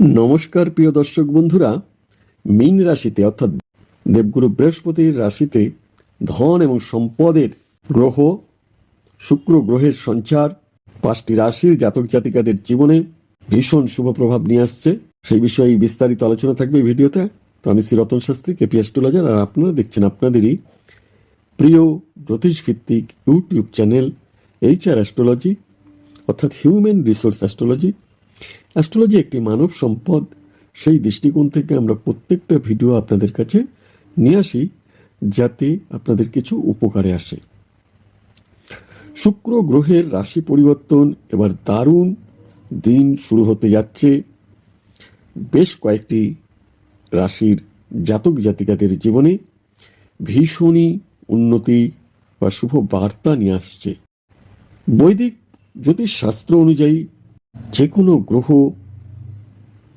নমস্কার, প্রিয় দর্শক বন্ধুরা। মীন রাশিতে, অর্থাৎ দেবগুরু বৃহস্পতির রাশিতে ধন এবং সম্পদের গ্রহ, শুক্র গ্রহের সঞ্চার, পাঁচটি রাশির জাতক জাতিকাদের জীবনে ভীষণ শুভ প্রভাব নিয়ে আসছে। সেই বিষয়ে বিস্তারিত আলোচনা থাকবে ভিডিওতে। তো আমি শ্রী রতন শাস্ত্রী কেপি অ্যাস্ট্রোলজার, আর আপনারা দেখছেন আপনাদেরই প্রিয় জ্যোতিষ ভিত্তিক YouTube channel H R astrology, অর্থাৎ হিউম্যান রিসোর্স অ্যাস্ট্রোলজি। অ্যাস্ট্রোলজি একটি মানব সম্পদ। সেই দৃষ্টিকোণ থেকে আমরা প্রত্যেকটা ভিডিও আপনাদের কাছে নিয়ে আসি, যাতে আপনাদের কিছু উপকারে আসে। শুক্র গ্রহের রাশি পরিবর্তন এবার দারুণ দিন শুরু হতে যাচ্ছে। বেশ কয়েকটি রাশির জাতক জাতিকাদের জীবনে ভীষণই উন্নতি বা শুভ বার্তা নিয়ে আসছে। বৈদিক জ্যোতিষশাস্ত্র অনুযায়ী যে কোনো গ্রহ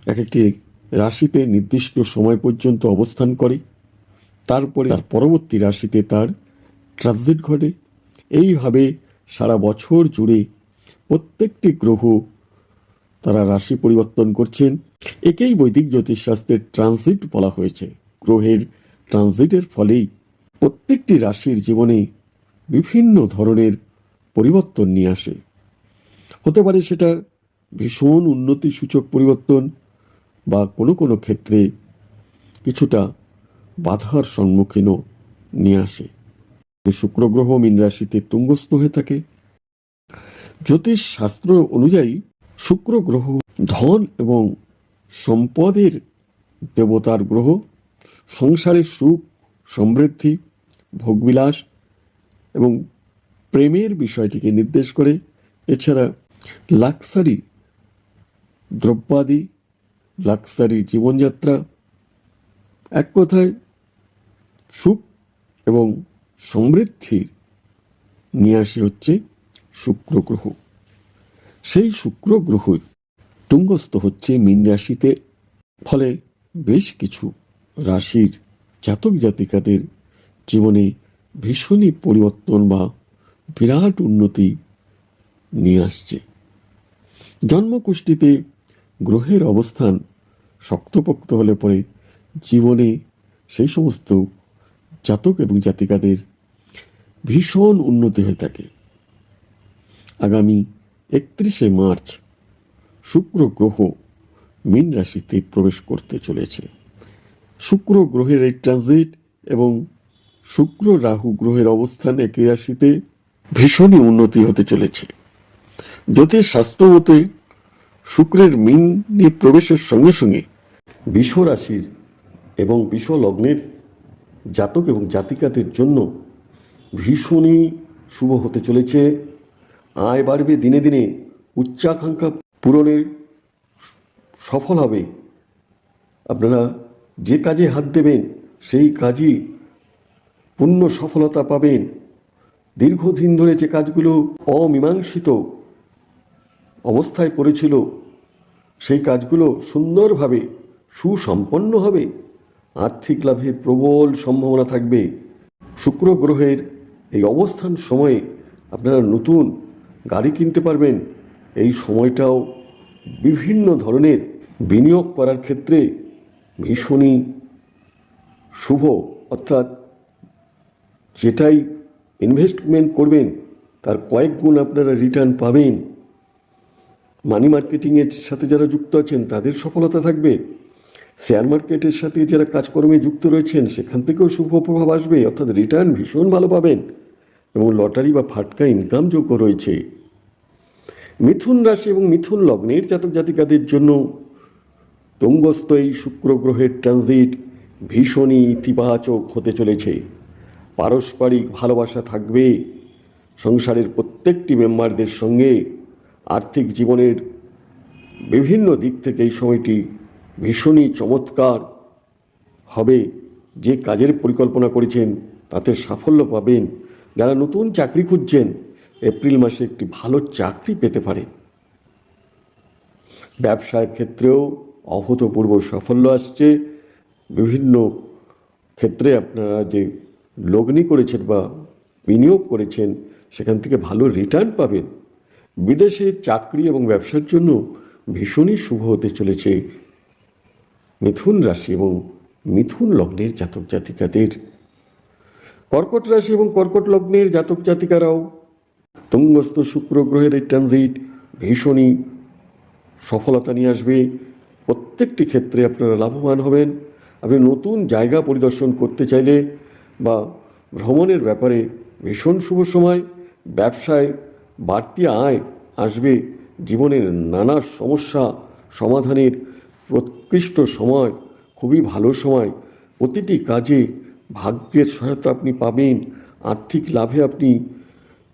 এক একটি রাশিতে নির্দিষ্ট সময় পর্যন্ত অবস্থান করে, তারপরে তার পরবর্তী রাশিতে তার ট্রানজিট ঘটে। এইভাবে সারা বছর জুড়ে প্রত্যেকটি গ্রহ তারা রাশি পরিবর্তন করছেন। একেই বৈদিক জ্যোতিষশাস্ত্রের ট্রানজিট বলা হয়েছে। গ্রহের ট্রানজিটের ফলেই প্রত্যেকটি রাশির জীবনে বিভিন্ন ধরনের পরিবর্তন নিয়ে আসে। হতে পারে সেটা ভীষণ উন্নতি সূচক পরিবর্তন বা কোনো কোনো ক্ষেত্রে কিছুটা বাধার সম্মুখীনও নিয়ে আসে। শুক্র গ্রহ মীন রাশিতে তুঙ্গস্থ হয়ে থাকে, জ্যোতিষ শাস্ত্র অনুযায়ী শুক্র গ্রহ ধন এবং সম্পদের দেবতার গ্রহ সংসারের সুখ, সমৃদ্ধি, ভোগবিলাস এবং প্রেমের বিষয়টিকে নির্দেশ করে। এছাড়া লাক্সারি দ্রব্যাদি লাক্সারি জীবনযাত্রা, এক কথায় সুখ এবং সমৃদ্ধির নিয়ে আসে হচ্ছে শুক্র গ্রহ। সেই শুক্র গ্রহ তুঙ্গস্থ হচ্ছে মীন রাশিতে। ফলে বেশ কিছু রাশির জাতক জাতিকাদের জীবনে ভীষণই পরিবর্তন বা বিরাট উন্নতি নিয়ে আসছে। জন্মকুষ্ঠিতে গ্রহের অবস্থান শক্তপোক্ত হলে পরে জীবনে সেই সমস্ত জাতক এবং জাতিকাদের ভীষণ উন্নতি হয়ে থাকে। আগামী একত্রিশে মার্চ শুক্র গ্রহ মীন রাশিতে প্রবেশ করতে চলেছে। শুক্র গ্রহের এই ট্রানজিট এবং শুক্র রাহু গ্রহের অবস্থান একই রাশিতে ভীষণই উন্নতি হতে চলেছে। জ্যোতিষ শাস্ত্র মতে শুক্রের মিনে প্রবেশের সঙ্গে সঙ্গে বিষ রাশির এবং বিষ লগ্নের জাতক এবং জাতিকাদের জন্য ভীষণই শুভ হতে চলেছে। আয় বাড়বে দিনে দিনে। উচ্চাকাঙ্ক্ষা পূরণের সফল হবে। আপনারা যে কাজে হাত দেবেন, সেই কাজই পূর্ণ সফলতা পাবেন। দীর্ঘদিন ধরে যে কাজগুলো অমীমাংসিত অবস্থায় পড়েছিল সেই কাজগুলো সুন্দরভাবে, সুসম্পন্ন হবে। আর্থিক লাভের প্রবল সম্ভাবনা থাকবে। শুক্র গ্রহের এই অবস্থান সময়ে আপনারা নতুন গাড়ি কিনতে পারবেন। এই সময়টাও বিভিন্ন ধরনের বিনিয়োগ করার ক্ষেত্রে ভীষণই শুভ। অর্থাৎ যেটাই ইনভেস্টমেন্ট করবেন, তার কয়েক গুণ আপনারা রিটার্ন পাবেন। মানি মার্কেটিংয়ের সাথে যারা যুক্ত আছেন, তাদের সফলতা থাকবে। শেয়ার মার্কেটের সাথে যারা কাজকর্মে যুক্ত রয়েছেন, সেখান থেকেও শুভ প্রভাব আসবে, অর্থাৎ রিটার্ন ভীষণ ভালো পাবেন এবং লটারি বা ফাটকা ইনকাম যোগ্য রয়েছে। মিথুন রাশি এবং মিথুন লগ্নের জাতক জাতিকাদের জন্য তুঙ্গস্থ এই শুক্র গ্রহের ট্রানজিট ভীষণই ইতিবাচক হতে চলেছে। পারস্পরিক ভালোবাসা থাকবে। সংসারের প্রত্যেকটি মেম্বারদের সঙ্গে আর্থিক জীবনের বিভিন্ন দিক থেকে এই সময়টি ভীষণই চমৎকার হবে। যে কাজের পরিকল্পনা করেছেন, তাতে সাফল্য পাবেন। যারা নতুন চাকরি খুঁজছেন, এপ্রিল মাসে একটি ভালো চাকরি পেতে পারে ব্যবসার ক্ষেত্রেও অভূতপূর্ব সাফল্য আসছে। বিভিন্ন ক্ষেত্রে আপনারা যে লগ্নি করেছেন বা বিনিয়োগ করেছেন, সেখান থেকে ভালো রিটার্ন পাবেন। বিদেশে চাকরি এবং ব্যবসার জন্য ভীষণই শুভ হতে চলেছে মিথুন রাশি এবং মিথুন লগ্নের জাতক জাতিকাদের। কর্কট রাশি এবং কর্কট লগ্নের জাতক জাতিকারাও তুঙ্গস্থ শুক্র গ্রহের এই ট্রানজিট ভীষণই সফলতা নিয়ে আসবে। প্রত্যেকটি ক্ষেত্রে আপনারা লাভবান হবেন। আপনি নতুন জায়গা পরিদর্শন করতে চাইলে বা ভ্রমণের ব্যাপারে ভীষণ শুভ সময়, ব্যবসায় বাড়তি আয় আসবে জীবনের নানা সমস্যা সমাধানের প্রকৃষ্ট সময়, খুবই ভালো সময়। প্রতিটি কাজে ভাগ্যের সহায়তা আপনি পাবেন, আর্থিক লাভে আপনি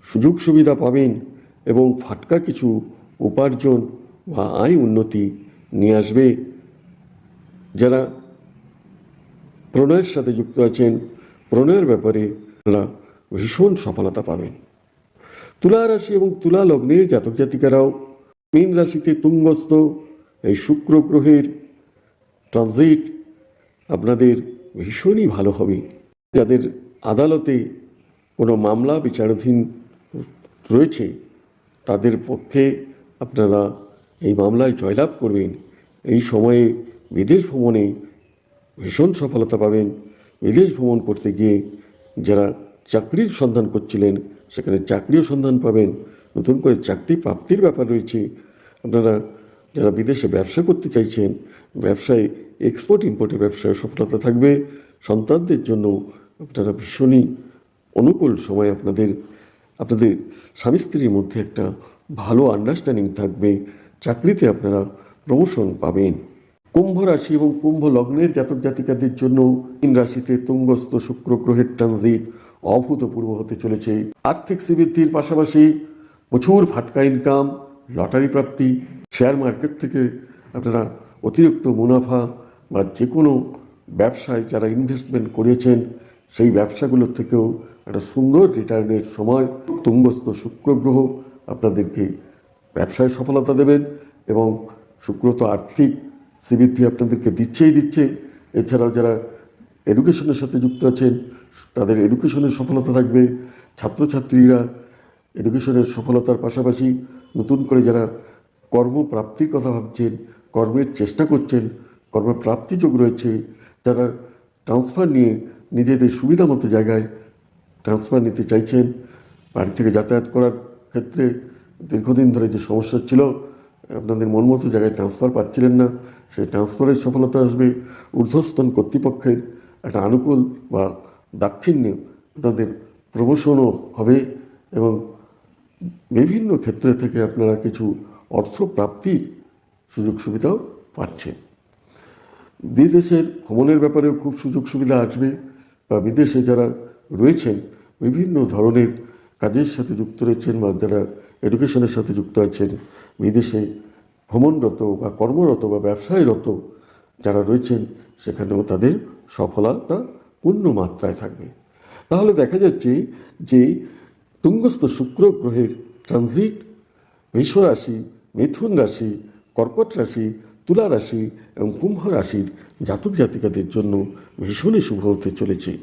সুযোগ সুবিধা পাবেন এবং ফাটকা কিছু উপার্জন বা আয় উন্নতি নিয়ে আসবে। যারা প্রণয়ের সাথে যুক্ত আছেন, প্রণয়ের ব্যাপারে ভীষণ সফলতা পাবেন। তুলা রাশি এবং তুলা লগ্নের জাতক জাতিকারাও মীন রাশিতে তুঙ্গস্থ। এই শুক্র গ্রহের ট্রানজিট আপনাদের ভীষণই ভালো হবে। যাদের আদালতে কোনো মামলা বিচারাধীন রয়েছে, তাদের পক্ষে আপনারা এই মামলায় জয়লাভ করবেন। এই সময়ে বিদেশ ভ্রমণে ভীষণ সফলতা পাবেন। বিদেশ ভ্রমণ করতে গিয়ে যারা চাকরির সন্ধান করছিলেন সেখানে চাকরিও সন্ধান পাবেন। নতুন করে চাকরি প্রাপ্তির ব্যাপার রয়েছে। আপনারা যারা বিদেশে ব্যবসা করতে চাইছেন, ব্যবসায় এক্সপোর্ট ইম্পোর্টের ব্যবসায় সফলতা থাকবে। সন্তানদের জন্য আপনারা ভীষণই অনুকূল সময় আপনাদের আপনাদের স্বামী স্ত্রীর মধ্যে একটা ভালো আন্ডারস্ট্যান্ডিং থাকবে। চাকরিতে আপনারা প্রমোশন পাবেন। কুম্ভ রাশি এবং কুম্ভ লগ্নের জাতক জাতিকাদের জন্য তিন রাশিতে তুঙ্গস্থ শুক্র গ্রহের ট্রানজিট অভূতপূর্ব হতে চলেছে। আর্থিক শ্রীবৃদ্ধির পাশাপাশি প্রচুর ফাটকা ইনকাম লটারি প্রাপ্তি শেয়ার মার্কেট থেকে আপনারা অতিরিক্ত মুনাফা বা যে কোনো ব্যবসায় যারা ইনভেস্টমেন্ট করেছেন, সেই ব্যবসাগুলোর থেকেও একটা সুন্দর রিটার্নের সময়। তুঙ্গস্থ শুক্র গ্রহ আপনাদেরকে ব্যবসায় সফলতা দেবেন এবং শুক্র তো আর্থিক শ্রীবৃদ্ধি আপনাদেরকে দিচ্ছেই দিচ্ছে। এছাড়াও যারা এডুকেশনের সাথে যুক্ত আছেন তাদের এডুকেশনের সফলতা থাকবে। ছাত্রছাত্রীরা এডুকেশনের সফলতার পাশাপাশি নতুন করে যারা কর্মপ্রাপ্তির কথা ভাবছেন, কর্মের চেষ্টা করছেন, কর্মপ্রাপ্তি যোগ রয়েছে যারা ট্রান্সফার নিয়ে নিজেদের সুবিধা মতো জায়গায় ট্রান্সফার নিতে চাইছেন। বাড়ি থেকে যাতায়াত করার ক্ষেত্রে দীর্ঘদিন ধরে যে সমস্যা ছিল, আপনাদের মন মতো জায়গায় ট্রান্সফার পাচ্ছিলেন না। সেই ট্রান্সফারের সফলতা আসবে ঊর্ধ্বস্তন কর্তৃপক্ষের একটা আনুকূল বা দাক্ষিণ্যে আপনাদের প্রমোশনও হবে এবং বিভিন্ন ক্ষেত্রে থেকে আপনারা কিছু অর্থ প্রাপ্তির সুযোগ সুবিধাও পাচ্ছেন। বিদেশের ভ্রমণের ব্যাপারেও খুব সুযোগ সুবিধা আসবে বা বিদেশে যারা রয়েছেন, বিভিন্ন ধরনের কাজের সাথে যুক্ত রয়েছেন বা যারা এডুকেশনের সাথে যুক্ত আছেন, বিদেশে ভ্রমণরত বা কর্মরত বা ব্যবসায়রত যারা রয়েছেন, সেখানেও তাদের সফলতা পূর্ণ মাত্রায় থাকবে। তাহলে দেখা যাচ্ছে যে তুঙ্গস্থ শুক্র গ্রহের ট্রানজিট বৃষ রাশি মিথুন রাশি, কর্কট রাশি, তুলা রাশি এবং কুম্ভ রাশির জাতক জাতিকাদের জন্য ভীষণই শুভ হতে চলেছে।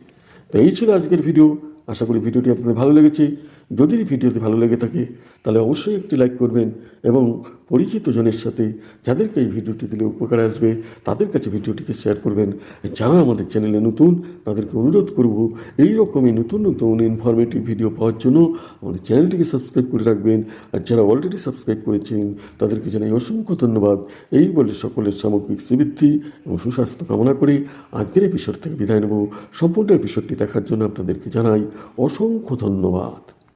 তো এই ছিল আজকের ভিডিও। আশা করি ভিডিওটি আপনাদের ভালো লেগেছে। যদি ভিডিওটি ভালো লেগে থাকে, তাহলে অবশ্যই একটি লাইক করবেন এবং পরিচিত জনের সাথে যাদেরকে এই ভিডিওটি দিলে উপকার আসবে, তাদের কাছে ভিডিওটিকে শেয়ার করবেন। যারা আমাদের চ্যানেলে নতুন, তাদেরকে অনুরোধ করব, এই রকমই নতুন নতুন ইনফরমেটিভ ভিডিও পাওয়ার জন্য আমাদের চ্যানেলটিকে সাবস্ক্রাইব করে রাখবেন। আর যারা অলরেডি সাবস্ক্রাইব করেছেন, তাদেরকে জানাই অসংখ্য ধন্যবাদ। এই বলে সকলের সামগ্রিক শ্রীবৃদ্ধি এবং সুস্বাস্থ্য কামনা করে আজকের এপিসোড থেকে বিদায় নেব। সম্পূর্ণ এপিসোডটি দেখার জন্য আপনাদেরকে জানাই অসংখ্য ধন্যবাদ